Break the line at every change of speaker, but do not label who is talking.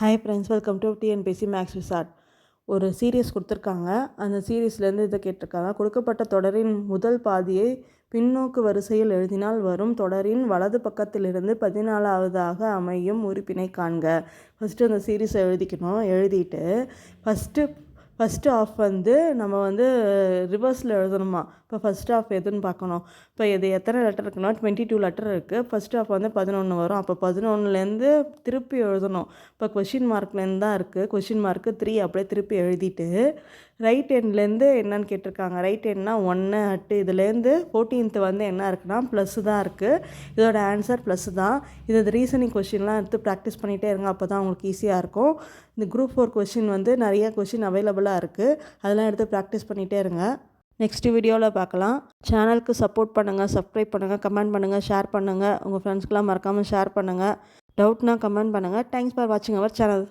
Hi friends welcome to TNPC maths resort ஒரு series கொடுத்துருக்காங்க. அந்த சீரியஸ்லேருந்து இதை கேட்டிருக்காங்க. கொடுக்கப்பட்ட தொடரின் முதல் பாதியை பின்னோக்கு வரிசையில் எழுதினால் வரும் தொடரின் வலது பக்கத்திலிருந்து பதினாலாவதாக அமையும் உறுப்பினை காண்க. ஃபஸ்ட்டு அந்த சீரீஸை எழுதிக்கணும். எழுதிட்டு ஃபஸ்ட்டு ஃபஸ்ட்டு ஆஃப் வந்து நம்ம வந்து ரிவர்ஸில் எழுதணுமா? இப்போ ஃபஸ்ட் ஆஃப் எதுன்னு பார்க்கணும். இப்போ இது எத்தனை லெட்டர் இருக்குன்னா டுவெண்ட்டி டூ லெட்டர் இருக்குது ஃபஸ்ட் ஆஃப் வந்து பதினொன்று வரும். அப்போ பதினொன்றுலேருந்து திருப்பி எழுதணும். இப்போ கொஷின் மார்க்லேருந்து தான் இருக்குது கொஷின் மார்க்கு த்ரீ அப்படியே திருப்பி எழுதிட்டு ரைட் ஹேண்ட்லேருந்து என்னன்னு கேட்டிருக்காங்க. ரைட் ஹேண்ட்னா ஒன்று அட்டு இதுலேருந்து ஃபோர்டீன்த்து வந்து என்ன இருக்குன்னா ப்ளஸ் தான் இருக்குது இதோட ஆன்சர் ப்ளஸ் தான். இது ரீசனிங் கொஷின்லாம் எடுத்து ப்ராக்டிஸ் பண்ணிகிட்டே இருங்க. அப்போ தான் உங்களுக்கு ஈஸியாக இருக்கும். இந்த குரூப் ஃபோர் கொஷின் வந்து நிறைய கொஷின் அவைலபிளாக இருக்குது அதெல்லாம் எடுத்து ப்ராக்டிஸ் பண்ணிகிட்டே இருங்க. நெக்ஸ்ட் வீடியோவில் பார்க்கலாம். சேனலுக்கு சப்போர்ட் பண்ணுங்கள் சப்ஸ்கிரைப் பண்ணுங்கள் கமெண்ட் பண்ணுங்கள் ஷேர் பண்ணுங்கள் உங்கள் ஃப்ரெண்ட்ஸ்க்கெலாம் மறக்காமல் ஷேர் பண்ணுங்கள் டவுட்னா கமெண்ட் பண்ணுங்கள் தேங்க்ஸ் ஃபார் வாட்சிங் அவர் சேனல்